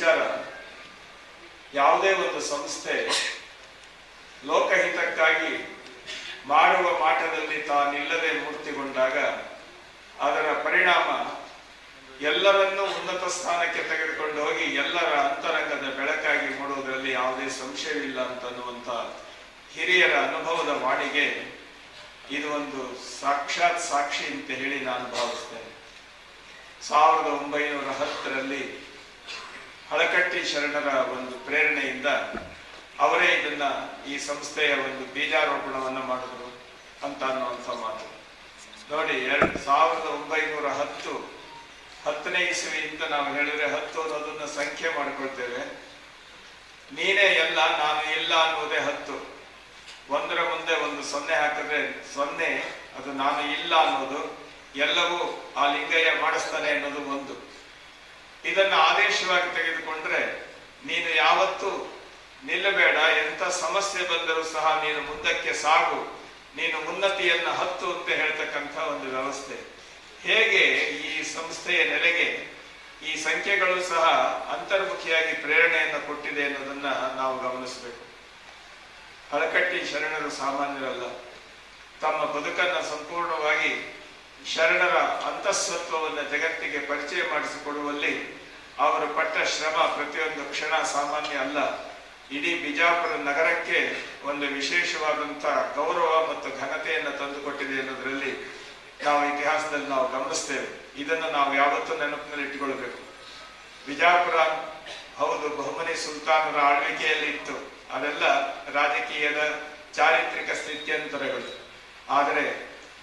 ವಿಚಾರ. ಯಾವುದೇ ಒಂದು ಸಂಸ್ಥೆ ಲೋಕಹಿತಕ್ಕಾಗಿ ಮಾಡುವ ಮಾಟದಲ್ಲಿ ತಾನಿಲ್ಲದೆ ಮೂರ್ತಿಗೊಂಡಾಗ ಅದರ ಪರಿಣಾಮ ಎಲ್ಲರನ್ನೂ ಉನ್ನತ ಸ್ಥಾನಕ್ಕೆ ತೆಗೆದುಕೊಂಡು ಹೋಗಿ ಎಲ್ಲರ ಅಂತರಂಗದ ಬೆಳಕಾಗಿ ಮೂಡುವುದರಲ್ಲಿ ಯಾವುದೇ ಸಂಶಯವಿಲ್ಲ ಅಂತನ್ನುವಂತ ಹಿರಿಯರ ಅನುಭವದ ವಾಣಿಗೆ ಇದು ಒಂದು ಸಾಕ್ಷಾತ್ ಸಾಕ್ಷಿ ಅಂತ ಹೇಳಿ ನಾನು ಭಾವಿಸ್ತೇನೆ. ಸಾವಿರದ ಒಂಬೈನೂರ ಹತ್ತರಲ್ಲಿ ಹಳಕಟ್ಟಿ ಶರಣರ ಒಂದು ಪ್ರೇರಣೆಯಿಂದ ಅವರೇ ಇದನ್ನ ಈ ಸಂಸ್ಥೆಯ ಒಂದು ಬೀಜಾರೋಪಣವನ್ನು ಮಾಡಿದ್ರು ಅಂತ ಅನ್ನುವಂಥ ಮಾತು. ನೋಡಿ, ಎರಡು ಸಾವಿರದ ಒಂಬೈನೂರ ಹತ್ತು, ಹತ್ತನೇ ಇಸುವಿಯಿಂದ ನಾವು ಹೇಳಿದ್ರೆ ಹತ್ತು ಅನ್ನೋದನ್ನ ಸಂಖ್ಯೆ ಮಾಡ್ಕೊಳ್ತೇವೆ. ನೀನೇ ಎಲ್ಲ, ನಾನು ಇಲ್ಲ ಅನ್ನೋದೇ ಹತ್ತು. ಒಂದರ ಮುಂದೆ ಒಂದು ಸೊನ್ನೆ ಹಾಕಿದ್ರೆ ಸೊನ್ನೆ, ಅದು ನಾನು ಇಲ್ಲ ಅನ್ನೋದು ಎಲ್ಲವೂ ಆ ಲಿಂಗಯ್ಯ ಮಾಡಿಸ್ತಾನೆ ಅನ್ನೋದು ಒಂದು. ಇದನ್ನ ಆದೇಶವಾಗಿ ತೆಗೆದುಕೊಂಡ್ರೆ ನೀನು ಯಾವತ್ತೂ ನಿಲ್ಲಬೇಡ ಎಂತ ಸಮಸ್ಯೆ ಬಂದರೂ ಸಹ ನೀನು ಮುಂದಕ್ಕೆ ಸಾಗು. ನೀನು ಉನ್ನತಿಯನ್ನು ಹತ್ತು ಅಂತ ಹೇಳ್ತಕ್ಕಂಥ ಒಂದು ವ್ಯವಸ್ಥೆ. ಹೇಗೆ ಈ ಸಂಸ್ಥೆಯ ನೆಲೆಗೆ ಈ ಸಂಖ್ಯೆಗಳು ಸಹ ಅಂತರ್ಮುಖಿಯಾಗಿ ಪ್ರೇರಣೆಯನ್ನು ಕೊಟ್ಟಿದೆ ಅನ್ನೋದನ್ನ ನಾವು ಗಮನಿಸಬೇಕು. ಹಳಕಟ್ಟಿ ಶರಣರು ಸಾಮಾನ್ಯರಲ್ಲ. ತಮ್ಮ ಬದುಕನ್ನ ಸಂಪೂರ್ಣವಾಗಿ ಶರಣರ ಅಂತಸ್ವತ್ವವನ್ನು ಜಗತ್ತಿಗೆ ಪರಿಚಯ ಮಾಡಿಸಿಕೊಡುವಲ್ಲಿ ಅವರು ಪಟ್ಟ ಶ್ರಮ ಪ್ರತಿಯೊಂದು ಕ್ಷಣ ಸಾಮಾನ್ಯ ಅಲ್ಲ. ಇಡೀ ಬಿಜಾಪುರ ನಗರಕ್ಕೆ ಒಂದು ವಿಶೇಷವಾದಂಥ ಗೌರವ ಮತ್ತು ಘನತೆಯನ್ನು ತಂದುಕೊಟ್ಟಿದೆ ಅನ್ನೋದರಲ್ಲಿ ನಾವು ಇತಿಹಾಸದಲ್ಲಿ ನಾವು ಗಮನಿಸ್ತೇವೆ. ಇದನ್ನು ನಾವು ಯಾವತ್ತೂ ನೆನಪಿನಲ್ಲಿ ಇಟ್ಟುಕೊಳ್ಬೇಕು ಬಿಜಾಪುರ ಹೌದು, ಬಹುಮನಿ ಸುಲ್ತಾನರ ಆಳ್ವಿಕೆಯಲ್ಲಿ ಇತ್ತು. ಅದೆಲ್ಲ ರಾಜಕೀಯದ ಚಾರಿತ್ರಿಕ ಸ್ಥಿತ್ಯಂತರಗಳು. ಆದರೆ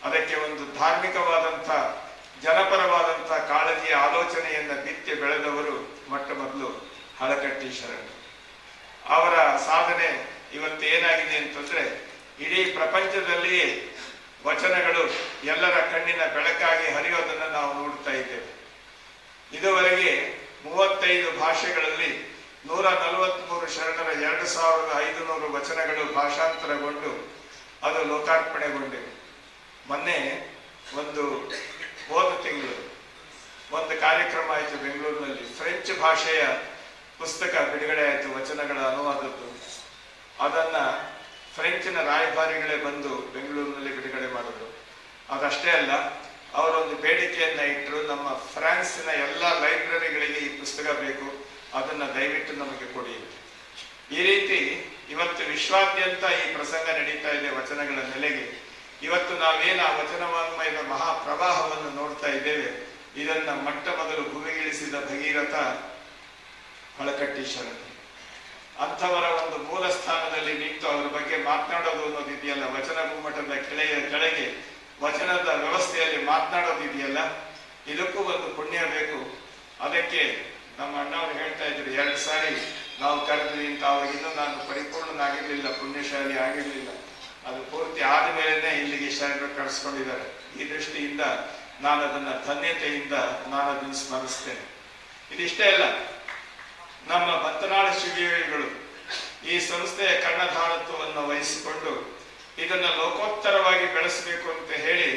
ಅದಕ್ಕೆ ಒಂದು ಧಾರ್ಮಿಕವಾದಂಥ ಜನಪರವಾದಂಥ ಕಾಳಜಿಯ ಆಲೋಚನೆಯನ್ನು ಬಿತ್ತಿ ಬೆಳೆದವರು ಮೊಟ್ಟ ಮೊದಲು ಹಳಕಟ್ಟಿ ಶರಣರು ಅವರ ಸಾಧನೆ ಇವತ್ತು ಏನಾಗಿದೆ ಅಂತಂದ್ರೆ, ಇಡೀ ಪ್ರಪಂಚದಲ್ಲಿಯೇ ವಚನಗಳು ಎಲ್ಲರ ಕಣ್ಣಿನ ಬೆಳಕಾಗಿ ಹರಿಯೋದನ್ನ ನಾವು ನೋಡ್ತಾ ಇದ್ದೇವೆ. ಇದುವರೆಗೆ ಮೂವತ್ತೈದು ಭಾಷೆಗಳಲ್ಲಿ ನೂರ ನಲವತ್ಮೂರು ಶರಣರ ಎರಡು ಸಾವಿರದ ಐದು ನೂರು ವಚನಗಳು ಭಾಷಾಂತರಗೊಂಡು ಅದು ಲೋಕಾರ್ಪಣೆಗೊಂಡಿವೆ. ಮೊನ್ನೆ ಒಂದು ಹೋದ ತಿಂಗಳು ಒಂದು ಕಾರ್ಯಕ್ರಮ ಆಯಿತು ಬೆಂಗಳೂರಿನಲ್ಲಿ. ಫ್ರೆಂಚ್ ಭಾಷೆಯ ಪುಸ್ತಕ ಬಿಡುಗಡೆ ಆಯಿತು, ವಚನಗಳ ಅನುವಾದದ್ದು. ಅದನ್ನ ಫ್ರೆಂಚಿನ ರಾಯಭಾರಿಗಳೇ ಬಂದು ಬೆಂಗಳೂರಿನಲ್ಲಿ ಬಿಡುಗಡೆ ಮಾಡಿದ್ರು. ಅದಷ್ಟೇ ಅಲ್ಲ, ಅವರೊಂದು ಬೇಡಿಕೆಯನ್ನ ಇಟ್ಟರು ನಮ್ಮ ಫ್ರಾನ್ಸಿನ ಎಲ್ಲ ಲೈಬ್ರರಿಗಳಿಗೆ ಈ ಪುಸ್ತಕ ಬೇಕು. ಅದನ್ನ ದಯವಿಟ್ಟು ನಮಗೆ ಕೊಡಿ. ಈ ರೀತಿ ಇವತ್ತು ವಿಶ್ವಾದ್ಯಂತ ಈ ಪ್ರಸಂಗ ನಡೀತಾ ಇದೆ ವಚನಗಳ ನೆಲೆಗೆ. ಇವತ್ತು ನಾವೇನು ಆ ವಚನವಾನ್ಮಯದ ಮಹಾಪ್ರವಾಹವನ್ನು ನೋಡ್ತಾ ಇದ್ದೇವೆ, ಇದನ್ನ ಮಟ್ಟ ಮೊದಲು ಭೂಮಿಗಿಳಿಸಿದ ಭಗೀರಥ ಹೊಳಕಟ್ಟಿ ಶರಣ ಅಂಥವರ ಒಂದು ಮೂಲ ಸ್ಥಾನದಲ್ಲಿ ನಿಂತು ಅವರ ಬಗ್ಗೆ ಮಾತನಾಡೋದು ಅನ್ನೋದಿದೆಯಲ್ಲ, ವಚನ ಗುಮ್ಮಟದ ಕೆಳೆಯ ಕೆಳಗೆ ವಚನದ ವ್ಯವಸ್ಥೆಯಲ್ಲಿ ಮಾತನಾಡೋದಿದೆಯಲ್ಲ, ಇದಕ್ಕೂ ಒಂದು ಪುಣ್ಯ ಬೇಕು. ಅದಕ್ಕೆ ನಮ್ಮ ಅಣ್ಣವ್ರು ಹೇಳ್ತಾ ಇದ್ರು, ಎರಡು ಸಾರಿ ನಾವು ಕರೆದು ಅಂತ ಅವಾಗ ಇನ್ನೂ ನಾನು ಪರಿಪೂರ್ಣನಾಗಿರ್ಲಿಲ್ಲ, ಪುಣ್ಯಶಾಲಿ ಆಗಿರ್ಲಿಲ್ಲ. ಅದು ಪೂರ್ತಿ ಆದಮೇಲೆ ಇಲ್ಲಿಗೆ ಶರಣರು ಕಳಿಸ್ಕೊಂಡಿದ್ದಾರೆ ಈ ದೃಷ್ಟಿಯಿಂದ ನಾನು ಅದನ್ನ ಧನ್ಯತೆಯಿಂದ ನಾನು ಅದನ್ನು ಸ್ಮರಿಸ್ತೇನೆ. ಇದಿಷ್ಟೇ ಅಲ್ಲ, ನಮ್ಮ ಬತ್ತನಾಳ ಶಿವಿಗಳು ಈ ಸಂಸ್ಥೆಯ ಕರ್ಣಧಾರತ್ವವನ್ನು ವಹಿಸಿಕೊಂಡು ಇದನ್ನು ಲೋಕೋತ್ತರವಾಗಿ ಬೆಳೆಸಬೇಕು ಅಂತ ಹೇಳಿ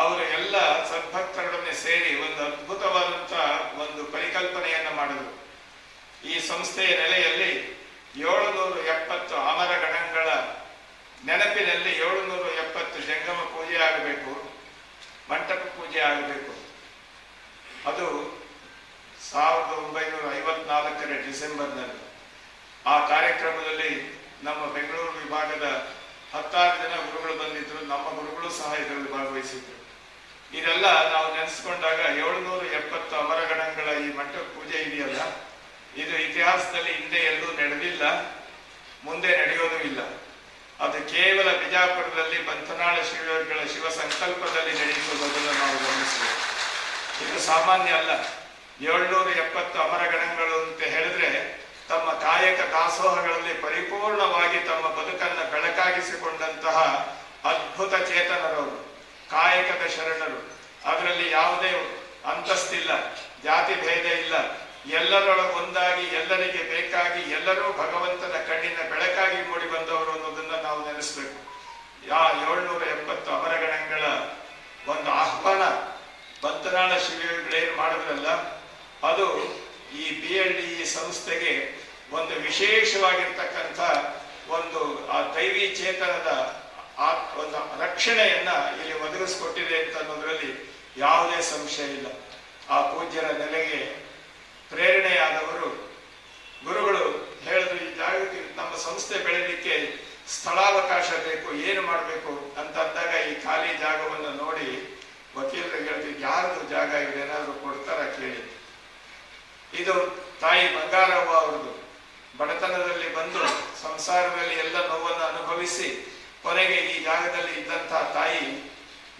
ಅವರು ಎಲ್ಲ ಸದ್ಭಕ್ತರೊಡನೆ ಸೇರಿ ಒಂದು ಅದ್ಭುತವಾದಂತ ಒಂದು ಪರಿಕಲ್ಪನೆಯನ್ನು ಮಾಡಿದರು. ಈ ಸಂಸ್ಥೆಯ ನೆಲೆಯಲ್ಲಿ ಏಳುನೂರ ಎಪ್ಪತ್ತು ಅಮರ ಗಣಗಳ ನೆನಪಿನಲ್ಲಿ ಏಳುನೂರ ಎಪ್ಪತ್ತು ಜಂಗಮ ಪೂಜೆ ಆಗಬೇಕು, ಮಂಟಪ ಪೂಜೆ ಆಗಬೇಕು. ಅದು ಸಾವಿರದ ಒಂಬೈನೂರ ಐವತ್ನಾಲ್ಕರ ಡಿಸೆಂಬರ್ನಲ್ಲಿ. ಆ ಕಾರ್ಯಕ್ರಮದಲ್ಲಿ ನಮ್ಮ ಬೆಂಗಳೂರು ವಿಭಾಗದ ಹತ್ತಾರು ಜನ ಗುರುಗಳು ಬಂದಿದ್ದರು ನಮ್ಮ ಗುರುಗಳು ಸಹ ಇದರಲ್ಲಿ ಭಾಗವಹಿಸಿದ್ರು. ಇದೆಲ್ಲ ನಾವು ನೆನೆಸ್ಕೊಂಡಾಗ ಏಳುನೂರ ಎಪ್ಪತ್ತು ಅಮರಗಣಗಳ ಈ ಮಂಟಪ ಪೂಜೆ ಇದೆಯಲ್ಲ? ಇದು ಇತಿಹಾಸದಲ್ಲಿ ಹಿಂದೆ ಎಲ್ಲೂ ನಡೆದಿಲ್ಲ, ಮುಂದೆ ನಡೆಯೋದು ಇಲ್ಲ. ಅದು ಕೇವಲ ಬಿಜಾಪುರದಲ್ಲಿ ಬಂತನಾಳ ಶಿವಗಳ ಶಿವ ಸಂಕಲ್ಪದಲ್ಲಿ ನಡೆಯುವುದನ್ನು ನಾವು ಗಮನಿಸಬೇಕು ಇದು ಸಾಮಾನ್ಯ ಅಲ್ಲ. ಏಳ್ನೂರ ಎಪ್ಪತ್ತು ಅಮರಗಣಗಳು ಅಂತ ಹೇಳಿದ್ರೆ ತಮ್ಮ ಕಾಯಕ ದಾಸೋಹಗಳಲ್ಲಿ ಪರಿಪೂರ್ಣವಾಗಿ ತಮ್ಮ ಬದುಕನ್ನ ಬೆಳಕಾಗಿಸಿಕೊಂಡಂತಹ ಅದ್ಭುತ ಚೇತನರವರು ಕಾಯಕದ ಶರಣರು. ಅದರಲ್ಲಿ ಯಾವುದೇ ಅಂತಸ್ತಿಲ್ಲ, ಜಾತಿ ಭೇದ ಇಲ್ಲ. ಎಲ್ಲರೊಳಗೊಂದಾಗಿ ಎಲ್ಲರಿಗೆ ಬೇಕಾಗಿ ಎಲ್ಲರೂ ಭಗವಂತನ ಕಣ್ಣಿನ ಬೆಳಕಾಗಿ ಮೂಡಿ ಬಂದವರು ಅನ್ನೋದನ್ನ ನಾವು ನೆನೆಸ್ಬೇಕು. ಯಾ ಏಳ್ನೂರ ಎಪ್ಪತ್ತು ಅಮರಗಣಗಳ ಒಂದು ಆಹ್ವಾನ ಬಂತನಾಳ ಶಿಬಿರಗಳೇನು ಮಾಡಿದ್ರಲ್ಲ, ಅದು ಈ ಬಿ ಎಲ್ ಡಿ ಸಂಸ್ಥೆಗೆ ಒಂದು ವಿಶೇಷವಾಗಿರ್ತಕ್ಕಂಥ ಒಂದು, ಆ ದೈವಿ ಚೇತನದ ಒಂದು ರಕ್ಷಣೆಯನ್ನ ಇಲ್ಲಿ ಒದಗಿಸ್ಕೊಟ್ಟಿದೆ ಅಂತ ಅನ್ನೋದ್ರಲ್ಲಿ ಯಾವುದೇ ಸಂಶಯ ಇಲ್ಲ. ಆ ಪೂಜ್ಯರ ನೆಲೆಗೆ ಪ್ರೇರಣೆಯಾದವರು ಗುರುಗಳು ಹೇಳಿದ್ರು, ಈ ಜಾಗೃತಿ ನಮ್ಮ ಸಂಸ್ಥೆ ಬೆಳೆಯಲಿಕ್ಕೆ ಸ್ಥಳಾವಕಾಶ ಬೇಕು, ಏನು ಮಾಡಬೇಕು ಅಂತ ಅಂದಾಗ ಈ ಖಾಲಿ ಜಾಗವನ್ನು ನೋಡಿ ವಕೀಲರಿಗೆ ಹೇಳ್ತೀವಿ ಯಾರ್ದು ಜಾಗ ಇದೆ ಏನಾದ್ರು ಕೊಡ್ತಾರ? ಕೇಳಿ. ಇದು ತಾಯಿ ಬಂಗಾರವ್ವ ಅವ್ರದ್ದು. ಬಡತನದಲ್ಲಿ ಬಂದು ಸಂಸಾರದಲ್ಲಿ ಎಲ್ಲ ನೋವನ್ನು ಅನುಭವಿಸಿ ಕೊನೆಗೆ ಈ ಜಾಗದಲ್ಲಿ ಇದ್ದಂತಹ ತಾಯಿ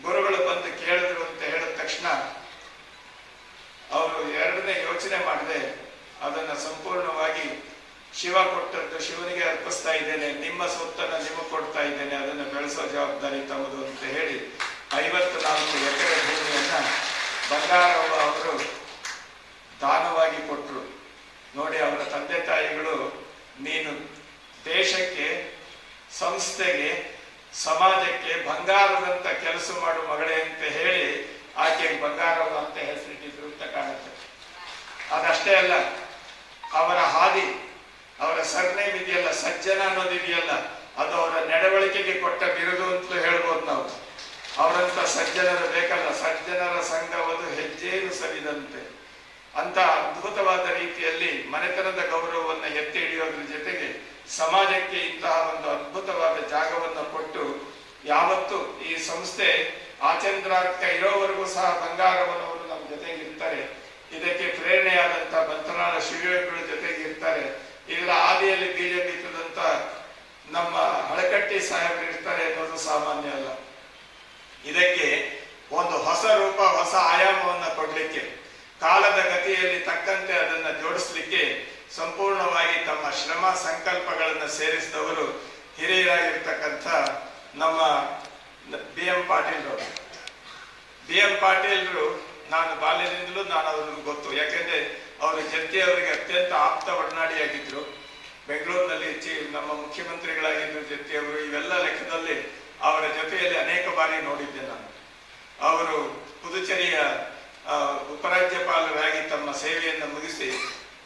ಗುರುಗಳು ಬಂದು ಕೇಳಿದ್ರು ಅಂತ ಹೇಳಿದ ತಕ್ಷಣ ಅವರು ಎರಡನೇ ಯೋಚನೆ ಮಾಡದೆ, ಅದನ್ನು ಸಂಪೂರ್ಣವಾಗಿ ಶಿವ ಕೊಟ್ಟದ್ದು ಶಿವನಿಗೆ ಅರ್ಪಿಸ್ತಾ ಇದ್ದೇನೆ, ನಿಮ್ಮ ಸೊತ್ತನ್ನ ನಿಮಗೆ ಕೊಡ್ತಾ ಇದ್ದೇನೆ, ಅದನ್ನು ಬೆಳೆಸೋ ಜವಾಬ್ದಾರಿ ತಮ್ಮದು ಅಂತ ಹೇಳಿ ಐವತ್ತು ನಾಲ್ಕು ಎಕರೆ ಭೂಮಿಯನ್ನ ಬಂಗಾರವ್ವ ಅವರು ದಾನವಾಗಿ ಕೊಟ್ಟರು ನೋಡಿ, ಅವರ ತಂದೆ ತಾಯಿಗಳು, ನೀನು ದೇಶಕ್ಕೆ, ಸಂಸ್ಥೆಗೆ, ಸಮಾಜಕ್ಕೆ ಬಂಗಾರದಂತ ಕೆಲಸ ಮಾಡು ಮಗಳೇ ಅಂತ ಹೇಳಿ ಆಕೆಗೆ ಬಂಗಾರವ್ವ ಅಂತ ಹೆಸರಿಟ್ಟಿದ್ರು ಅಂತ ಕಾಣುತ್ತೆ. ಅದಷ್ಟೇ ಅಲ್ಲ, ಅವರ ಹಾದಿ ಅವರ ಸರ್ನೇಮ್ ಇದೆಯಲ್ಲ, ಸಜ್ಜನ ಅನ್ನೋದು ಇದೆಯಲ್ಲ, ಅದು ಅವರ ನಡವಳಿಕೆಗೆ ಕೊಟ್ಟ ಬಿರುದು ಅಂತಲೂ ಹೇಳ್ಬೋದು ನಾವು. ಅವರಂತ ಸಜ್ಜನರು ಬೇಕಲ್ಲ, ಸಜ್ಜನರ ಸಂಘವದು ಹೆಜ್ಜೇನು ಸರಿದಂತೆ ಅಂತ ಅದ್ಭುತವಾದ ರೀತಿಯಲ್ಲಿ ಮನೆತನದ ಗೌರವವನ್ನು ಎತ್ತಿ ಹಿಡಿಯೋದ್ರ ಜೊತೆಗೆ ಸಮಾಜಕ್ಕೆ ಇಂತಹ ಒಂದು ಅದ್ಭುತವಾದ ಜಾಗವನ್ನು ಕೊಟ್ಟು ಯಾವತ್ತು ಈ ಸಂಸ್ಥೆ ಆಚಂದ್ರಾರ್ಥ ಇರೋವರೆಗೂ ಸಹ ಬಂಗಾರವನವರು ನಮ್ಮ ಜೊತೆಗಿರ್ತಾರೆ. ಇದಕ್ಕೆ ಪ್ರೇರಣೆಯಾದಂತಹ ಬಂತನಾಳ ಶಿವಯೋಗಿಗಳ ಜೊತೆಗೆ ಇದರ ಆದಿಯಲ್ಲಿ ಬೀಜ ಬಿತ್ತದಂತ ನಮ್ಮ ಹಳಕಟ್ಟಿ ಸಾಹೇಬರು ಇರ್ತಾರೆ ಅನ್ನೋದು ಸಾಮಾನ್ಯ ಅಲ್ಲ. ಇದಕ್ಕೆ ಒಂದು ಹೊಸ ರೂಪ, ಹೊಸ ಆಯಾಮವನ್ನು ಕೊಡಲಿಕ್ಕೆ, ಕಾಲದ ಗತಿಯಲ್ಲಿ ತಕ್ಕಂತೆ ಅದನ್ನ ಜೋಡಿಸ್ಲಿಕ್ಕೆ ಸಂಪೂರ್ಣವಾಗಿ ತಮ್ಮ ಶ್ರಮ ಸಂಕಲ್ಪಗಳನ್ನು ಸೇರಿಸಿದವರು ಹಿರಿಯರಾಗಿರ್ತಕ್ಕಂಥ ನಮ್ಮ ಬಿ ಎಂ ಪಾಟೀಲ್ರವರು ಬಿ ಎಂ ಪಾಟೀಲ್ರು ನಾನು ಬಾಲ್ಯದಿಂದಲೂ ನಾನು ಅವ್ರಿಗೆ ಗೊತ್ತು. ಯಾಕೆಂದ್ರೆ ಅವರು ಜೊತೆ ಅವರಿಗೆ ಅತ್ಯಂತ ಆಪ್ತ ಒಡನಾಡಿಯಾಗಿದ್ರು ಬೆಂಗಳೂರಿನಲ್ಲಿ ನಮ್ಮ ಮುಖ್ಯಮಂತ್ರಿಗಳಾಗಿದ್ದರು ಜತ್ತಿ ಅವರು, ಇವೆಲ್ಲ ಲೆಕ್ಕದಲ್ಲಿ ಅವರ ಜೊತೆಯಲ್ಲಿ ಅನೇಕ ಬಾರಿ ನೋಡಿದ್ದೆ ನಾನು. ಅವರು ಪುದುಚೇರಿಯ ಉಪರಾಜ್ಯಪಾಲರಾಗಿ ತಮ್ಮ ಸೇವೆಯನ್ನು ಮುಗಿಸಿ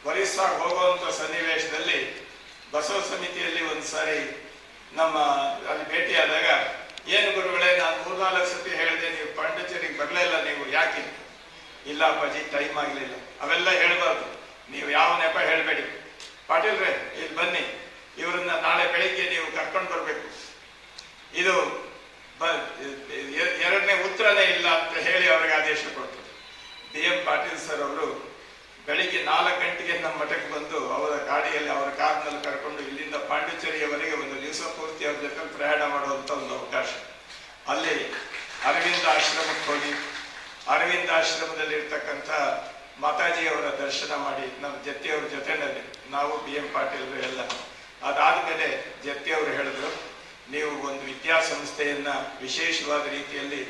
ಒರಿಸ್ಸಾ ಹೋಗುವಂಥ ಸನ್ನಿವೇಶದಲ್ಲಿ ಬಸವ ಸಮಿತಿಯಲ್ಲಿ ಒಂದು ಸಾರಿ ನಮ್ಮ, ಅಲ್ಲಿ ಭೇಟಿಯಾದಾಗ, ಏನು ಗುರುಗಳೇ, ನಾನು ಮೂರ್ನಾಲ್ಕು ಸತಿ ಹೇಳಿದೆ, ನೀವು ಪಾಂಡಿಚೇರಿಗೆ ಬರಲೇ ಇಲ್ಲ, ನೀವು ಯಾಕೆ? ಇಲ್ಲ ಅಪ್ಪಾಜಿ ಟೈಮ್ ಆಗಲಿಲ್ಲ. ಅವೆಲ್ಲ ಹೇಳಬಾರ್ದು. ನೀವು ಯಾವ ನೆಪ ಹೇಳಬೇಡಿ. ಪಾಟೀಲ್ರೇ, ಇಲ್ಲಿ ಬನ್ನಿ. ಇವರನ್ನ ನಾಳೆ ಬೆಳಿಗ್ಗೆ ನೀವು ಕರ್ಕೊಂಡು ಬರಬೇಕು. ಇದು ಎರಡನೇ ಉತ್ತರನೇ ಇಲ್ಲ ಅಂತ ಹೇಳಿ ಅವರಿಗೆ ಆದೇಶ ಕೊಟ್ಟರು ಬಿ ಎಂ ಪಾಟೀಲ್ ಸರ್ ಅವರು ಬೆಳಿಗ್ಗೆ ನಾಲ್ಕು ಗಂಟೆಗೆ ನಮ್ಮ ಮಠಕ್ಕೆ ಬಂದು ಅವರ ಗಾಡಿಯಲ್ಲಿ ಅವರ ಕಾರ್ನಲ್ಲಿ ಕರ್ಕೊಂಡು ಇಲ್ಲಿಂದ ಪಾಂಡಿಚೇರಿಯವರೆಗೆ ಒಂದು ದಿವಸ ಪೂರ್ತಿ ಅವ್ರ ಜೊತೆ ಪ್ರಯಾಣ ಮಾಡುವಂತ ಒಂದು ಅವಕಾಶ. ಅಲ್ಲಿ ಅರವಿಂದ ಆಶ್ರಮಕ್ಕೆ ಹೋಗಿ ಅರವಿಂದ ಆಶ್ರಮದಲ್ಲಿ ಇರ್ತಕ್ಕಂಥ ಮಾತಾಜಿಯವರ ದರ್ಶನ ಮಾಡಿ ನಮ್ಮ ಜತ್ತಿಯವ್ರ ಜೊತೆನಲ್ಲಿ ನಾವು ಬಿ ಎಂ ಪಾಟೀಲ್ರು ಎಲ್ಲ. ಅದಾದ ಮೇಲೆ ಜತ್ತಿಯವರು ಹೇಳಿದ್ರು, ನೀವು ಒಂದು ವಿದ್ಯಾಸಂಸ್ಥೆಯನ್ನ ವಿಶೇಷವಾದ ರೀತಿಯಲ್ಲಿ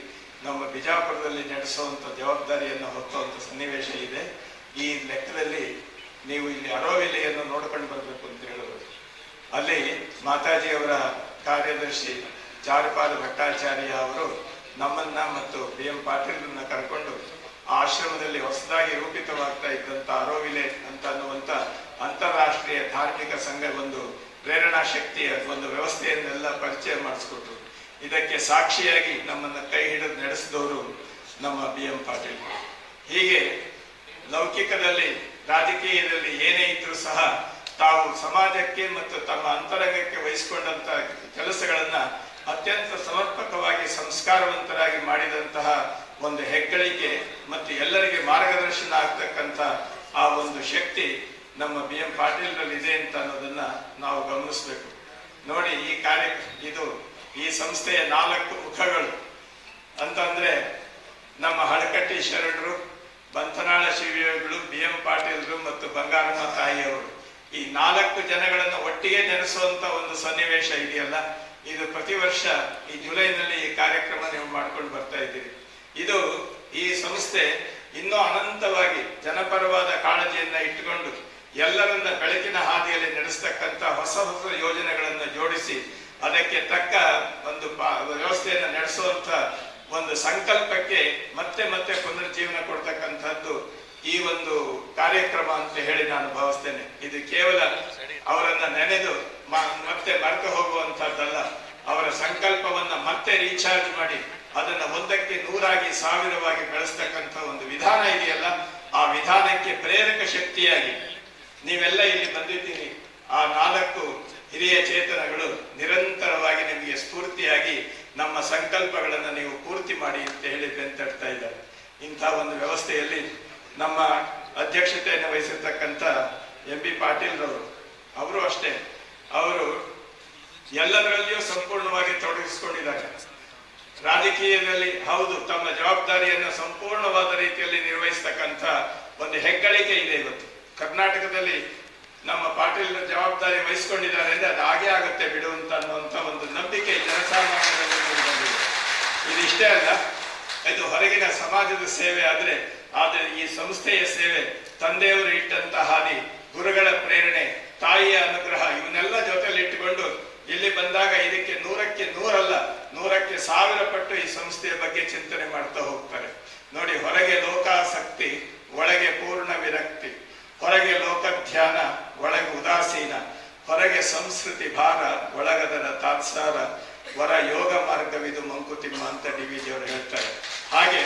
ನಮ್ಮ ಬಿಜಾಪುರದಲ್ಲಿ ನಡೆಸುವಂತ ಜವಾಬ್ದಾರಿಯನ್ನು ಹೊತ್ತುವಂಥ ಸನ್ನಿವೇಶ ಇದೆ. ಈ ಲೆಕ್ಕದಲ್ಲಿ ನೀವು ಇಲ್ಲಿ ಅರೋವಿಲೆಯನ್ನು ನೋಡ್ಕೊಂಡು ಬರಬೇಕು ಅಂತ ಹೇಳಿದ್ರು ಅಲ್ಲಿ ಮಾತಾಜಿಯವರ ಕಾರ್ಯದರ್ಶಿ ಚಾರುಪಾದ ಭಟ್ಟಾಚಾರ್ಯ ನಮ್ಮನ್ನ ಮತ್ತು ಬಿ ಎಂ ಪಾಟೀಲ್ರನ್ನ ಕರ್ಕೊಂಡು ಆಶ್ರಮದಲ್ಲಿ ಹೊಸದಾಗಿ ರೂಪಿತವಾಗ್ತಾ ಇದ್ದಂತ ಅರೋವಿಲೆ ಅಂತ ಅನ್ನುವಂತ ಅಂತಾರಾಷ್ಟ್ರೀಯ ಧಾರ್ಮಿಕ ಸಂಘ ಒಂದು ಪ್ರೇರಣಾ ಶಕ್ತಿಯ ಒಂದು ವ್ಯವಸ್ಥೆಯನ್ನೆಲ್ಲ ಪರಿಚಯ ಮಾಡಿಸ್ಕೊಟ್ರು. ಇದಕ್ಕೆ ಸಾಕ್ಷಿಯಾಗಿ ನಮ್ಮನ್ನ ಕೈ ಹಿಡಿದು ನಡೆಸಿದವರು ನಮ್ಮ ಬಿ ಎಂ ಪಾಟೀಲ್. ಹೀಗೆ ಲೌಕಿಕದಲ್ಲಿ, ರಾಜಕೀಯದಲ್ಲಿ ಏನೇ ಇದ್ರೂ ಸಹ ತಾವು ಸಮಾಜಕ್ಕೆ ಮತ್ತು ತಮ್ಮ ಅಂತರಂಗಕ್ಕೆ ವಹಿಸಿಕೊಂಡಂತ ಕೆಲಸಗಳನ್ನ ಅತ್ಯಂತ ಸಮರ್ಪಕವಾಗಿ ಸಂಸ್ಕಾರವಂತರಾಗಿ ಮಾಡಿದಂತಹ ಒಂದು ಹೆಗ್ಗಳಿಕೆ ಮತ್ತು ಎಲ್ಲರಿಗೆ ಮಾರ್ಗದರ್ಶನ ಆಗ್ತಕ್ಕಂಥ ಆ ಒಂದು ಶಕ್ತಿ ನಮ್ಮ ಬಿ ಎಂ ಪಾಟೀಲ್ರಲ್ಲಿ ಇದೆ ಅಂತ ಅನ್ನೋದನ್ನ ನಾವು ಗಮನಿಸಬೇಕು. ನೋಡಿ, ಈ ಕಾರ್ಯ ಇದು ಈ ಸಂಸ್ಥೆಯ ನಾಲ್ಕು ಮುಖಗಳು. ಅಂತಂದ್ರೆ ನಮ್ಮ ಹಳಕಟ್ಟಿ ಶರಣರು, ಬಂತನಾಳ ಶಿವಯೋಗಿಗಳು ಬಿ ಎಂ ಪಾಟೀಲ್ರು ಮತ್ತು ಬಂಗಾರಮ್ಮ ತಾಯಿಯವರು. ಈ ನಾಲ್ಕು ಜನಗಳನ್ನು ಒಟ್ಟಿಗೆ ನೆನೆಸುವಂತ ಒಂದು ಸನ್ನಿವೇಶ ಇದೆಯಲ್ಲ ಇದು ಪ್ರತಿ ವರ್ಷ ಈ ಜುಲೈನಲ್ಲಿ ಈ ಕಾರ್ಯಕ್ರಮ ನೀವು ಮಾಡ್ಕೊಂಡು ಬರ್ತಾ ಇದ್ದೀರಿ. ಇದು ಈ ಸಂಸ್ಥೆ ಇನ್ನೂ ಅನಂತವಾಗಿ ಜನಪರವಾದ ಕಾಳಜಿಯನ್ನ ಇಟ್ಟುಕೊಂಡು ಎಲ್ಲರನ್ನ ಬೆಳಕಿನ ಹಾದಿಯಲ್ಲಿ ನಡೆಸ್ತಕ್ಕಂಥ ಹೊಸ ಹೊಸ ಯೋಜನೆಗಳನ್ನು ಜೋಡಿಸಿ ಅದಕ್ಕೆ ತಕ್ಕ ಒಂದು ವ್ಯವಸ್ಥೆಯನ್ನು ನಡೆಸುವಂಥ ಒಂದು ಸಂಕಲ್ಪಕ್ಕೆ ಮತ್ತೆ ಮತ್ತೆ ಪುನರ್ಜೀವನ ಕೊಡ್ತಕ್ಕಂಥದ್ದು ಈ ಒಂದು ಕಾರ್ಯಕ್ರಮ ಅಂತ ಹೇಳಿ ನಾನು ಭಾವಿಸ್ತೇನೆ. ಇದು ಕೇವಲ ಅವರನ್ನ ನೆನೆದು ಮತ್ತೆ ಮರೆತು ಹೋಗುವಂತಹದ್ದಲ್ಲ ಅವರ ಸಂಕಲ್ಪವನ್ನ ಮತ್ತೆ ರೀಚಾರ್ಜ್ ಮಾಡಿ, ಅದನ್ನ ಒಂದಕ್ಕೆ ನೂರಾಗಿ, ಸಾವಿರವಾಗಿ ಬೆಳೆಸ್ತಕ್ಕಂಥ ಒಂದು ವಿಧಾನ ಇದೆಯಲ್ಲ, ಆ ವಿಧಾನಕ್ಕೆ ಪ್ರೇರಕ ಶಕ್ತಿಯಾಗಿ. ನೀವೆಲ್ಲ ಇಲ್ಲಿ ಬಂದಿದ್ದೀರಿ. ಆ ನಾಲ್ಕು ಹಿರಿಯ ಚೇತನಗಳು ನಿರಂತರವಾಗಿ ನಿಮಗೆ ಸ್ಫೂರ್ತಿಯಾಗಿ ನಮ್ಮ ಸಂಕಲ್ಪಗಳನ್ನು ನೀವು ಪೂರ್ತಿ ಮಾಡಿ ಅಂತ ಹೇಳಿ ಬೆಂತಡ್ತಾ ಇದ್ದಾರೆ ಇಂಥ ಒಂದು ವ್ಯವಸ್ಥೆಯಲ್ಲಿ ನಮ್ಮ ಅಧ್ಯಕ್ಷತೆಯನ್ನು ವಹಿಸಿರ್ತಕ್ಕಂಥ ಎಂ ಬಿ ಪಾಟೀಲ್ ರವರು ಅವರು ಅಷ್ಟೇ. ಅವರು ಎಲ್ಲದರಲ್ಲಿಯೂ ಸಂಪೂರ್ಣವಾಗಿ ತೊಡಗಿಸಿಕೊಂಡಿದ್ದಾರೆ. ರಾಜಕೀಯದಲ್ಲಿ ಹೌದು, ತಮ್ಮ ಜವಾಬ್ದಾರಿಯನ್ನು ಸಂಪೂರ್ಣವಾದ ರೀತಿಯಲ್ಲಿ ನಿರ್ವಹಿಸ್ತಕ್ಕಂಥ ಒಂದು ಹೆಗ್ಗಳಿಕೆ ಇದೆ ಇವತ್ತು. ಕರ್ನಾಟಕದಲ್ಲಿ ನಮ್ಮ ಪಾಟೀಲ್ ಜವಾಬ್ದಾರಿ ವಹಿಸಿಕೊಂಡಿದ್ದಾರೆ ಅಂದ್ರೆ ಅದು ಹಾಗೆ ಆಗುತ್ತೆ ಬಿಡುವಂತ ಅನ್ನುವಂತ ಒಂದು ನಂಬಿಕೆ ಜನಸಾಮಾನ್ಯರಲ್ಲಿ ಮೂಡಿಬಂದಿದೆ. ಇದಿಷ್ಟೇ ಅಲ್ಲ, ಇದು ಹೊರಗಿನ ಸಮಾಜದ ಸೇವೆ ಆದ್ರೆ ಆದ್ರೆ ಈ ಸಂಸ್ಥೆಯ ಸೇವೆ ತಂದೆಯವರು ಇಟ್ಟಂತಹ ಹಾದಿ ಗುರುಗಳ ಪ್ರೇರಣೆ ತಾಯಿಯ ಅನುಗ್ರಹ ಇವನ್ನೆಲ್ಲ ಜೊತೆಲಿ ಇಟ್ಟುಕೊಂಡು ಇಲ್ಲಿ ಬಂದಾಗ ಇದಕ್ಕೆ ನೂರಕ್ಕೆ ನೂರಲ್ಲ, ನೂರಕ್ಕೆ ಸಾವಿರ ಪಟ್ಟು ಈ ಸಂಸ್ಥೆಯ ಬಗ್ಗೆ ಚಿಂತನೆ ಮಾಡ್ತಾ ಹೋಗ್ತಾರೆ. ನೋಡಿ, ಹೊರಗೆ ಲೋಕಾಸಕ್ತಿ, ಒಳಗೆ ಪೂರ್ಣ ವಿರಕ್ತಿ. ಹೊರಗೆ ಲೋಕಧ್ಯಾನ, ಒಳಗೆ ಉದಾಸೀನ. ಹೊರಗೆ ಸಂಸ್ಕೃತಿ, ಭಾರ, ಒಳಗದರ ತಾತ್ಸಾರ ಹೊರ ಯೋಗ ಮಾರ್ಗವಿದು ಮಂಕುತಿಮ್ಮ ಅಂತ ಡಿ ವಿ ಜಿಯವರು ಹೇಳ್ತಾರೆ. ಹಾಗೆ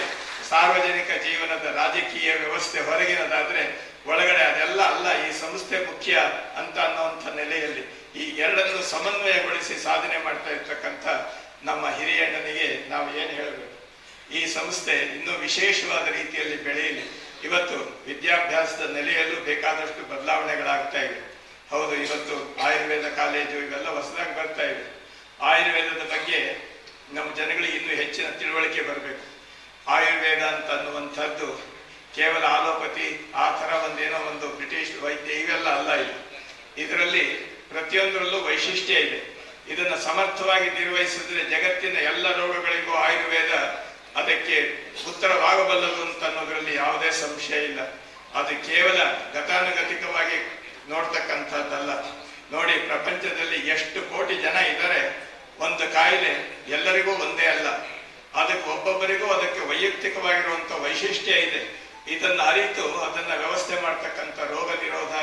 ಸಾರ್ವಜನಿಕ ಜೀವನದ ರಾಜಕೀಯ ವ್ಯವಸ್ಥೆ ಹೊರಗಿನದಾದ್ರೆ ಒಳಗಡೆ ಅದೆಲ್ಲ ಅಲ್ಲ, ಈ ಸಂಸ್ಥೆ ಮುಖ್ಯ ಅಂತ ಅನ್ನೋಂಥ ನೆಲೆಯಲ್ಲಿ ಈ ಎರಡನ್ನು ಸಮನ್ವಯಗೊಳಿಸಿ ಸಾಧನೆ ಮಾಡ್ತಾ ಇರ್ತಕ್ಕಂಥ ನಮ್ಮ ಹಿರಿಯಣ್ಣನಿಗೆ ನಾವು ಏನು ಹೇಳಬೇಕು? ಈ ಸಂಸ್ಥೆ ಇನ್ನೂ ವಿಶೇಷವಾದ ರೀತಿಯಲ್ಲಿ ಬೆಳೆಯಲಿ. ಇವತ್ತು ವಿದ್ಯಾಭ್ಯಾಸದ ನೆಲೆಯಲ್ಲೂ ಬೇಕಾದಷ್ಟು ಬದಲಾವಣೆಗಳಾಗ್ತಾ ಇವೆ. ಹೌದು, ಇವತ್ತು ಆಯುರ್ವೇದ ಕಾಲೇಜು, ಇವೆಲ್ಲ ಹೊಸದಾಗಿ ಬರ್ತಾ ಇವೆ. ಆಯುರ್ವೇದದ ಬಗ್ಗೆ ನಮ್ಮ ಜನಗಳಿಗೆ ಇನ್ನೂ ಹೆಚ್ಚಿನ ತಿಳುವಳಿಕೆ ಬರಬೇಕು. ಆಯುರ್ವೇದ ಅಂತ ಅನ್ನುವಂಥದ್ದು ಕೇವಲ ಆಲೋಪತಿ ಆ ಥರ ಒಂದೇನೋ ಒಂದು ಬ್ರಿಟಿಷ್ ವೈದ್ಯ ಇವೆಲ್ಲ ಅಲ್ಲ ಇದು. ಇದರಲ್ಲಿ ಪ್ರತಿಯೊಂದರಲ್ಲೂ ವೈಶಿಷ್ಟ್ಯ ಇದೆ. ಇದನ್ನು ಸಮರ್ಥವಾಗಿ ನಿರ್ವಹಿಸಿದ್ರೆ ಜಗತ್ತಿನ ಎಲ್ಲ ರೋಗಗಳಿಗೂ ಆಯುರ್ವೇದ ಅದಕ್ಕೆ ಉತ್ತರವಾಗಬಲ್ಲದು ಅಂತ ಅನ್ನೋದರಲ್ಲಿ ಯಾವುದೇ ಸಂಶಯ ಇಲ್ಲ. ಅದು ಕೇವಲ ಗತಾನುಗತಿಕವಾಗಿ ನೋಡ್ತಕ್ಕಂಥದ್ದಲ್ಲ. ನೋಡಿ, ಪ್ರಪಂಚದಲ್ಲಿ ಎಷ್ಟು ಕೋಟಿ ಜನ ಇದ್ದಾರೆ, ಒಂದು ಕಾಯಿಲೆ ಎಲ್ಲರಿಗೂ ಒಂದೇ ಅಲ್ಲ. ಅದಕ್ಕೆ ಒಬ್ಬೊಬ್ಬರಿಗೂ ಅದಕ್ಕೆ ವೈಯಕ್ತಿಕವಾಗಿರುವಂಥ ವೈಶಿಷ್ಟ್ಯ ಇದೆ. ಇದನ್ನ ಅರಿತು ಅದನ್ನ ವ್ಯವಸ್ಥೆ ಮಾಡ್ತಕ್ಕಂಥ ರೋಗ ನಿರೋಧ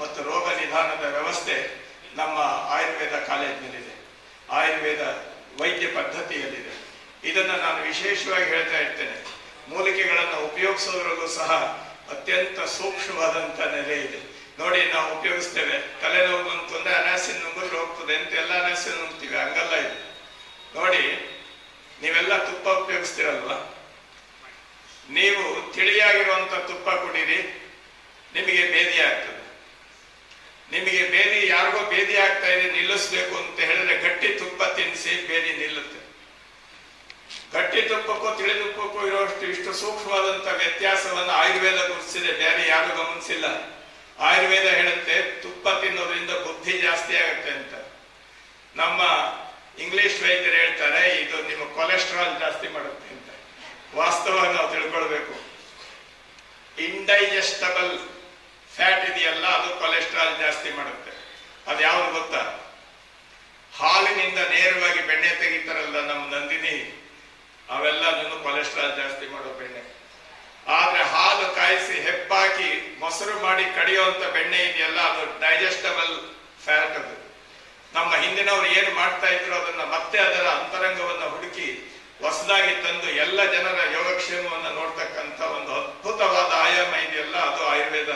ಮತ್ತು ರೋಗ ನಿಧಾನದ ವ್ಯವಸ್ಥೆ ನಮ್ಮ ಆಯುರ್ವೇದ ಕಾಲೇಜಿನಲ್ಲಿದೆ. ಆಯುರ್ವೇದ ವೈದ್ಯ ಪದ್ಧತಿಯಲ್ಲಿದೆ. ಇದನ್ನು ನಾನು ವಿಶೇಷವಾಗಿ ಹೇಳ್ತಾ ಇರ್ತೇನೆ. ಮೂಲಿಕೆಗಳನ್ನು ಉಪಯೋಗಿಸೋದ್ರಲ್ಲೂ ಸಹ ಅತ್ಯಂತ ಸೂಕ್ಷ್ಮವಾದಂಥ ನೆಲೆ ಇದೆ. ನೋಡಿ, ನಾವು ಉಪಯೋಗಿಸ್ತೇವೆ. ತಲೆನೋವು ಬಂತು ಅಂದ್ರೆ ಅನಾಸಿನ ನುಂಗಿದ್ರೆ ಹೋಗ್ತದೆ. ಅಂತ ಎಲ್ಲ ಅನಾಸಿನ ನುಂಗ್ತೀವಿ, ಹಂಗಲ್ಲ ಇದು. ನೋಡಿ, ನೀವೆಲ್ಲ ತುಪ್ಪ ಉಪಯೋಗಿಸ್ತೀರಲ್ವಾ? ನೀವು ತಿಳಿಯಾಗಿರುವಂತ ತುಪ್ಪ ಕುಡೀರಿ, ನಿಮಗೆ ಬೇದಿ ಆಗ್ತದೆ. ನಿಮಗೆ ಬೇದಿ, ಯಾರಿಗೋ ಬೇದಿ ಆಗ್ತಾ ಇದೆ, ನಿಲ್ಲಿಸ್ಬೇಕು ಅಂತ ಹೇಳಿದ್ರೆ ಗಟ್ಟಿ ತುಪ್ಪ ತಿನ್ನಿಸಿ, ಬೇದಿ ನಿಲ್ಲುತ್ತೆ. ಗಟ್ಟಿ ತುಪ್ಪಕ್ಕೂ ತಿಳಿ ತುಪ್ಪಕ್ಕೂ ಇರುವಷ್ಟು ಇಷ್ಟು ಸೂಕ್ಷ್ಮವಾದಂತ ವ್ಯತ್ಯಾಸವನ್ನು ಆಯುರ್ವೇದ ಗುರುತಿಸಿದೆ. ಬೇರೆ ಯಾರು ಗಮನಿಸಿಲ್ಲ. ಆಯುರ್ವೇದ ಹೇಳುತ್ತೆ, ತುಪ್ಪ ತಿನ್ನೋದ್ರಿಂದ ಬುದ್ಧಿ ಜಾಸ್ತಿ ಆಗುತ್ತೆ ಅಂತ. ನಮ್ಮ ಇಂಗ್ಲಿಷ್ ವೈದ್ಯರು ಹೇಳ್ತಾರೆ, ಇದು ನಿಮ್ಮ ಕೊಲೆಸ್ಟ್ರಾಲ್ ಜಾಸ್ತಿ ಮಾಡುತ್ತೆ ಅಂತ ವಾಸ್ತವ ನಾವು ತಿಳ್ಕೊಳ್ಬೇಕು. ಇಂಡೈಜೆಸ್ಟಬಲ್ ಫ್ಯಾಟ್ ಇದೆಯಲ್ಲ, ಅದು ಕೊಲೆಸ್ಟ್ರಾಲ್ ಜಾಸ್ತಿ ಮಾಡುತ್ತೆ. ಅದು ಯಾವ್ದು ಗೊತ್ತಾ? ಹಾಲಿನಿಂದ ನೇರವಾಗಿ ಬೆಣ್ಣೆ ತೆಗಿತಾರಲ್ಲ ನಮ್ಮ ನಂದಿನಿ ಅವೆಲ್ಲದನ್ನು ಕೊಲೆಸ್ಟ್ರಾಲ್ ಜಾಸ್ತಿ ಮಾಡೋ ಬೆಣ್ಣೆ. ಆದ್ರೆ ಹಾಲು ಕಾಯಿಸಿ ಹೆಪ್ಪಾಕಿ ಮೊಸರು ಮಾಡಿ ಕಡಿಯುವಂತ ಬೆಣ್ಣೆ ಇದೆಯಲ್ಲ, ಅದು ಡೈಜೆಸ್ಟಬಲ್ ಫ್ಯಾಟ್ ಅದು. ನಮ್ಮ ಹಿಂದಿನವರು ಏನು ಮಾಡ್ತಾ ಇದ್ರು ಅದನ್ನ ಮತ್ತೆ ಅದರ ಅಂತರಂಗವನ್ನು ಹುಡುಕಿ ಹೊಸದಾಗಿ ತಂದು ಎಲ್ಲ ಜನರ ಯೋಗಕ್ಷೇಮವನ್ನು ನೋಡ್ತಕ್ಕಂಥ ಒಂದು ಅದ್ಭುತವಾದ ಆಯಾಮ ಇದೆಯಲ್ಲ, ಅದು ಆಯುರ್ವೇದ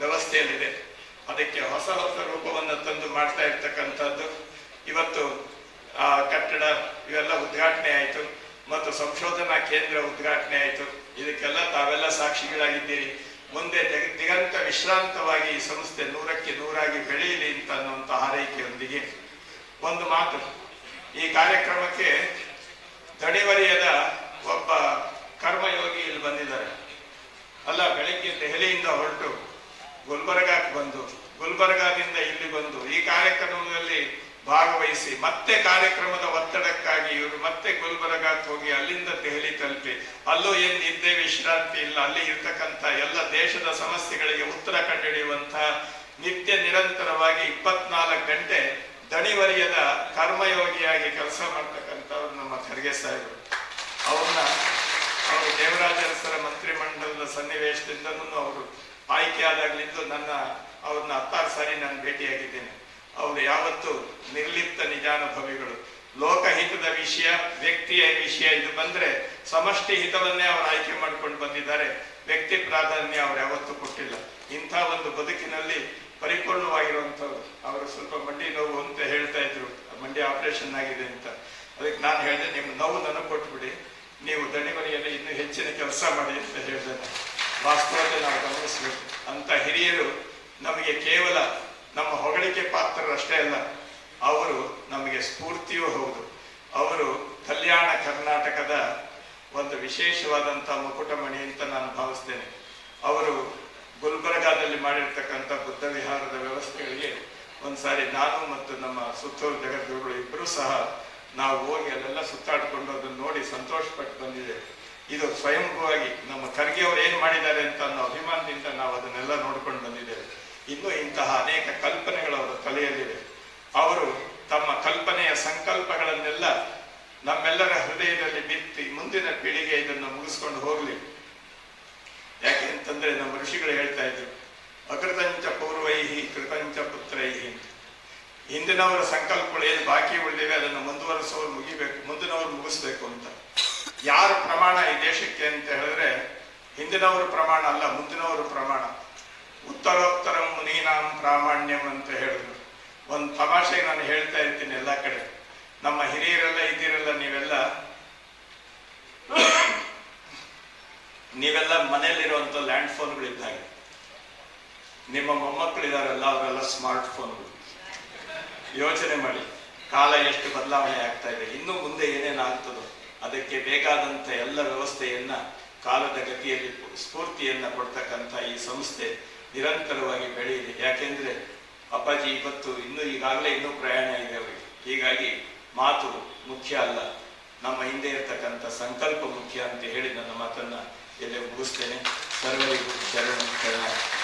ವ್ಯವಸ್ಥೆಯಲ್ಲಿದೆ. ಅದಕ್ಕೆ ಹೊಸ ಹೊಸ ರೂಪವನ್ನು ತಂದು ಮಾಡ್ತಾ ಇರ್ತಕ್ಕಂಥದ್ದು. ಇವತ್ತು, ಆ, ಕಟ್ಟಡ ಇವೆಲ್ಲ ಉದ್ಘಾಟನೆ ಆಯಿತು. ಮತ್ತು ಸಂಶೋಧನಾ ಕೇಂದ್ರ ಉದ್ಘಾಟನೆ ಆಯಿತು. ಇದಕ್ಕೆಲ್ಲ ತಾವೆಲ್ಲ ಸಾಕ್ಷಿಗಳಾಗಿದ್ದೀರಿ. ಮುಂದೆ ದಿಗಂತ ವಿಶ್ರಾಂತವಾಗಿ ಈ ಸಂಸ್ಥೆ ನೂರಕ್ಕೆ ನೂರಾಗಿ ಬೆಳೆಯಲಿ ಅಂತ ಅನ್ನುವಂಥ ಹಾರೈಕೆಯೊಂದಿಗೆ ಒಂದು ಮಾತು. ಈ ಕಾರ್ಯಕ್ರಮಕ್ಕೆ ದಣಿವರಿಯದ ಒಬ್ಬ ಕರ್ಮಯೋಗಿ ಇಲ್ಲಿ ಬಂದಿದ್ದಾರೆ. ಅಲ್ಲ, ಬೆಳಗ್ಗೆ ದೆಹಲಿಯಿಂದ ಹೊರಟು ಗುಲ್ಬರ್ಗಾಕ್ಕೆ ಬಂದು, ಗುಲ್ಬರ್ಗಾದಿಂದ ಇಲ್ಲಿ ಬಂದು ಈ ಕಾರ್ಯಕ್ರಮದಲ್ಲಿ ಭಾಗವಹಿಸಿ, ಮತ್ತೆ ಕಾರ್ಯಕ್ರಮದ ಒತ್ತಡಕ್ಕಾಗಿ ಇವರು ಮತ್ತೆ ಗುಲ್ಬರ್ಗಾಕ್ಕೆ ಹೋಗಿ ಅಲ್ಲಿಂದ ದೆಹಲಿ ತಲುಪಿ, ಅಲ್ಲೂ ಏನು ನಿದ್ದೆ ವಿಶ್ರಾಂತಿ ಇಲ್ಲ, ಅಲ್ಲಿ ಇರ್ತಕ್ಕಂಥ ಎಲ್ಲ ದೇಶದ ಸಮಸ್ಯೆಗಳಿಗೆ ಉತ್ತರ ಕಂಡುಹಿಡಿಯುವಂತಹ ನಿತ್ಯ ನಿರಂತರವಾಗಿ ಇಪ್ಪತ್ನಾಲ್ಕು ಗಂಟೆ ದಣಿವರಿಯದ ಕರ್ಮಯೋಗಿಯಾಗಿ ಕೆಲಸ ಮಾಡ್ತಕ್ಕಂಥವ್ರು ನಮ್ಮ ಖರ್ಗೆ ಸಾಹೇಬರು ಅವ್ರನ್ನ ಅವರು ದೇವರಾಜ ಅರಸರ ಮಂತ್ರಿಮಂಡಲದ ಸನ್ನಿವೇಶದಿಂದನೂ ಅವರು ಆಯ್ಕೆ ಆದಾಗಲಿದ್ದು ನನ್ನ ಅವ್ರನ್ನ ಹತ್ತಾರು ಸಾರಿ ನಾನು ಭೇಟಿಯಾಗಿದ್ದೇನೆ. ಅವರು ಯಾವತ್ತು ನಿರ್ಲಿಪ್ತ ನಿಜಾನುಭವಿಗಳು. ಲೋಕಹಿತದ ವಿಷಯ, ವ್ಯಕ್ತಿಯ ವಿಷಯ ಇದು ಬಂದ್ರೆ ಸಮಷ್ಟಿ ಹಿತವನ್ನೇ ಅವರು ಆಯ್ಕೆ ಮಾಡ್ಕೊಂಡು ಬಂದಿದ್ದಾರೆ. ವ್ಯಕ್ತಿ ಪ್ರಾಧಾನ್ಯ ಅವರು ಯಾವತ್ತೂ ಕೊಟ್ಟಿಲ್ಲ. ಇಂಥ ಒಂದು ಬದುಕಿನಲ್ಲಿ ಪರಿಪೂರ್ಣವಾಗಿರುವಂಥವ್ರು. ಅವರು ಸ್ವಲ್ಪ ಮಂಡಿ ನೋವು ಅಂತ ಹೇಳ್ತಾ ಇದ್ರು. ಮಂಡಿ ಆಪರೇಷನ್ ಆಗಿದೆ ಅಂತ. ಅದಕ್ಕೆ ನಾನು ಹೇಳಿದೆ, ನಿಮ್ಮ ನೋವು ನನಗೆ ಕೊಟ್ಬಿಡಿ. ನೀವು ದಣಿಮನೆಯಲ್ಲಿ ಇನ್ನೂ ಹೆಚ್ಚಿನ ಕೆಲಸ ಮಾಡಿ ಅಂತ ಹೇಳಿದೆ. ವಾಸ್ತವದಲ್ಲಿ ನಾವು ಗಮನಿಸಬೇಕು. ಅಂತ ಹಿರಿಯರು ನಮಗೆ ಕೇವಲ ನಮ್ಮ ಹೊಗಳಿಕೆ ಪಾತ್ರರಷ್ಟೇ ಅಲ್ಲ, ಅವರು ನಮಗೆ ಸ್ಫೂರ್ತಿಯೂ ಹೌದು. ಅವರು ಕಲ್ಯಾಣ ಕರ್ನಾಟಕದ ಒಂದು ವಿಶೇಷವಾದಂಥ ಮುಕುಟಮಣಿ ಅಂತ ನಾನು ಭಾವಿಸ್ತೇನೆ. ಅವರು ಗುಲ್ಬರ್ಗಾದಲ್ಲಿ ಮಾಡಿರ್ತಕ್ಕಂಥ ಬುದ್ಧ ವಿಹಾರದ ವ್ಯವಸ್ಥೆಗಳಿಗೆ ಒಂದ್ಸಾರಿ ನಾನು ಮತ್ತು ನಮ್ಮ ಸುತ್ತೂರು ಜಗದ್ಗುರುಗಳು ಇಬ್ಬರೂ ಸಹ ನಾವು ಹೋಗಿ ಅಲ್ಲೆಲ್ಲ ಸುತ್ತಾಡಿಕೊಂಡು ಅದನ್ನು ನೋಡಿ ಸಂತೋಷಪಟ್ಟು ಬಂದಿದೆ ಇದು ಸ್ವಯಂಭೂವಾಗಿ ನಮ್ಮ ಖರ್ಗೆ ಅವರು ಏನು ಮಾಡಿದ್ದಾರೆ ಅಂತ ಅನ್ನೋ ಅಭಿಮಾನದಿಂದ ನಾವು ಅದನ್ನೆಲ್ಲ ನೋಡ್ಕೊಂಡು ಬಂದಿದ್ದೇವೆ. ಇನ್ನೂ ಇಂತಹ ಅನೇಕ ಕಲ್ಪನೆಗಳು ಅವರ ತಲೆಯಲ್ಲಿವೆ. ಅವರು ತಮ್ಮ ಕಲ್ಪನೆಯ ಸಂಕಲ್ಪಗಳನ್ನೆಲ್ಲ ನಮ್ಮೆಲ್ಲರ ಹೃದಯದಲ್ಲಿ ಬಿತ್ತಿ ಮುಂದಿನ ಪೀಳಿಗೆ ಇದನ್ನು ಮುಗಿಸ್ಕೊಂಡು ಹೋಗಲಿ. ಯಾಕೆ ಅಂತಂದ್ರೆ ನಮ್ಮ ಋಷಿಗಳು ಹೇಳ್ತಾ ಇದ್ರು, ಅಕೃತಂಚ ಪೂರ್ವೈಹಿ ಕೃತಂಚ ಪುತ್ರೈಹಿ ಹಿಂದಿನವರ ಸಂಕಲ್ಪಗಳು ಏನು ಬಾಕಿ ಉಳಿದಿವೆ, ಅದನ್ನು ಮುಂದುವರಿಸೋರು ಮುಗಿಬೇಕು, ಮುಂದಿನವರು ಮುಗಿಸ್ಬೇಕು ಅಂತ. ಯಾರ ಪ್ರಮಾಣ ಈ ದೇಶಕ್ಕೆ ಅಂತ ಹೇಳಿದ್ರೆ, ಹಿಂದಿನವರ ಪ್ರಮಾಣ ಅಲ್ಲ, ಮುಂದಿನವರ ಪ್ರಮಾಣ. ಉತ್ತರೋತ್ತರಂ ಮುನೀನಾಂ ಪ್ರಾಮಾಣ್ಯಂ ಅಂತ ಹೇಳಿದ್ರು. ಒಂದು ತಮಾಷೆ ನಾನು ಹೇಳ್ತಾ ಇರ್ತೀನಿ ಎಲ್ಲ ಕಡೆ. ನಮ್ಮ ಹಿರಿಯರೆಲ್ಲ ಇದ್ದೀರಲ್ಲ ನೀವೆಲ್ಲ? ನೀವೆಲ್ಲ ಮನೆಯಲ್ಲಿರುವಂತ ಲ್ಯಾಂಡ್ ಫೋನ್ಗಳಿದ್ದಾಗ ನಿಮ್ಮ ಮೊಮ್ಮಕ್ಕಳಿದಾರಲ್ಲ, ಅವರೆಲ್ಲ ಸ್ಮಾರ್ಟ್ ಫೋನ್ಗಳು ಯೋಚನೆ ಮಾಡಿ. ಕಾಲ ಎಷ್ಟು ಬದಲಾವಣೆ ಆಗ್ತಾ ಇದೆ, ಇನ್ನು ಮುಂದೆ ಏನೇನಾಗ್ತದೋ ಅದಕ್ಕೆ ಬೇಕಾದಂತ ಎಲ್ಲ ವ್ಯವಸ್ಥೆಯನ್ನ, ಕಾಲದ ಗತಿಯಲ್ಲಿ ಸ್ಫೂರ್ತಿಯನ್ನ ಕೊಡ್ತಕ್ಕಂಥ ಈ ಸಂಸ್ಥೆ ನಿರಂತರವಾಗಿ ಬೆಳೆಯಿದೆ ಯಾಕೆಂದ್ರೆ, ಅಪ್ಪಾಜಿ ಇವತ್ತು ಇನ್ನು ಈಗಾಗಲೇ ಇನ್ನೂ ಪ್ರಯಾಣ ಇದೆ ಅವರಿಗೆ. ಹೀಗಾಗಿ ಮಾತು ಮುಖ್ಯ ಅಲ್ಲ. ನಮ್ಮ ಹಿಂದೆ ಇರತಕ್ಕಂಥ ಸಂಕಲ್ಪ ಮುಖ್ಯ ಅಂತ ಹೇಳಿ ನನ್ನ ಮಾತನ್ನ ಎಲ್ಲಿ ಮುಗಿಸ್ತೇನೆ. ಸರ್ವರಿಗೂ ಶರಣ ಶರಣ.